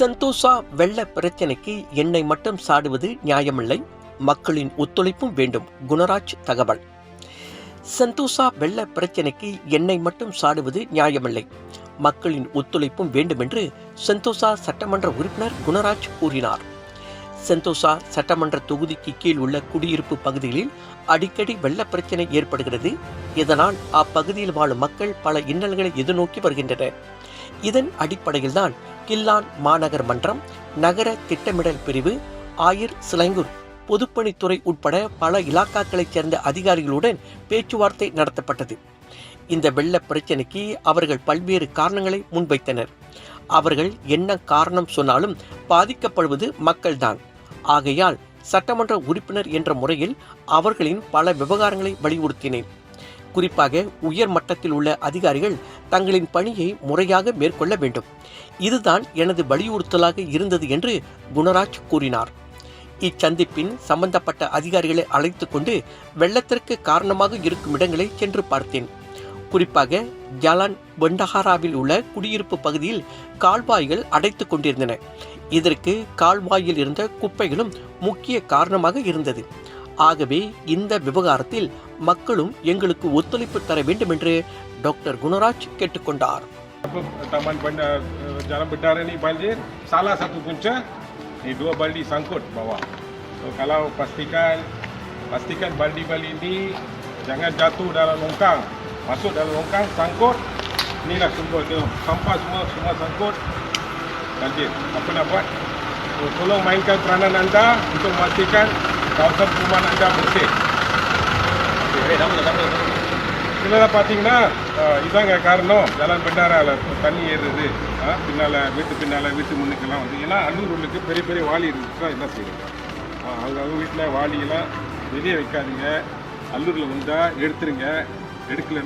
சந்தோஷா வெள்ள பிரச்சனைக்கு எண்ணெய் மட்டும் சாடுவது நியாயமில்லை. மக்களின் ஒத்துழைப்பும் வேண்டும். குணராஜ் தகவல். சந்தோஷா வெள்ள பிரச்சனைக்கு எண்ணெய் மட்டும் சாடுவது நியாயமில்லை. மக்களின் ஒத்துழைப்பும் வேண்டுமென்று சந்தோஷா சட்டமன்ற உறுப்பினர் குணராஜ் கூறினார். செந்தோசா சட்டமன்ற தொகுதிக்கு கீழ் உள்ள குடியிருப்பு பகுதிகளில் அடிக்கடி வெள்ள பிரச்சனை ஏற்படுகிறது. இதனால் அப்பகுதியில் வாழும் மக்கள் பல இன்னல்களை எதிர்நோக்கி வருகின்றனர். இதன் அடிப்படையில்தான் கில்லான் மாநகர் மன்றம் நகர திட்டமிடல் பிரிவு ஆயிர் சிலைங்கூர் பொதுப்பணித்துறை உட்பட பல இலாக்காக்களைச் சேர்ந்த அதிகாரிகளுடன் பேச்சுவார்த்தை நடத்தப்பட்டது. இந்த வெள்ள பிரச்சனைக்கு அவர்கள் பல்வேறு காரணங்களை முன்வைத்தனர். அவர்கள் என்ன காரணம் சொன்னாலும் பாதிக்கப்படுவது மக்கள்தான். ஆகையால் சட்டமன்ற உறுப்பினர் என்ற முறையில் அவர்களின் பல விவகாரங்களை வலியுறுத்தினேன். குறிப்பாக உயர் மட்டத்தில் உள்ள அதிகாரிகள் தங்களின் பணியை முறையாக மேற்கொள்ள வேண்டும். இதுதான் எனது வலியுறுத்தலாக இருந்தது என்று குணராஜ் கூறினார். இச்சந்திப்பின் சம்பந்தப்பட்ட அதிகாரிகளை அழைத்து கொண்டு வெள்ளத்திற்கு காரணமாக இருக்கும் இடங்களை சென்று பார்த்தேன். குறிப்பாக ஜலான் பெண்டஹாராவில் உள்ள குடியிருப்பு பகுதியில் கால்வாய்கள் அடைத்து கொண்டிருந்தன இதற்கு கால்வாயில் இருந்த குப்பைகளும் முக்கிய காரணமாக இருந்தது ஆகவே இந்த விவகாரத்தில் மக்களும் எங்களுக்கு ஒத்துழைப்பு தர வேண்டும் என்று டாக்டர் குணராஜ் கேட்டுக்கொண்டார் salah satu punca ni dua baldi sangkut bawah. So kalau pastikan pastikan baldi-baldi ini jangan jatuh dalam longkang. Masuk dalam longkang sangkut. Inilah sumber dia. Sampah semua semua sangkut. Banjir. Apa nak buat? So, tolong mainkan peranan anda untuk memastikan kawasan perumahan anda bersih. இதெல்லாம் பார்த்தீங்கன்னா இதாங்க காரணம் ஜலான் பெண்டாரால தண்ணி ஏறுறது பின்னால வீட்டு பின்னால வீட்டு முன்னுக்கெல்லாம் வந்து ஏன்னா அன்னூர் உள்ளுக்கு பெரிய பெரிய வாளி இருந்துச்சுன்னா என்ன செய்யுங்க அவங்க அவங்க வீட்டில் வாளியெல்லாம் வெளியே வைக்காதீங்க அல்லூரில் வந்தால் எடுத்துருங்க. எடுக்கலைன்னா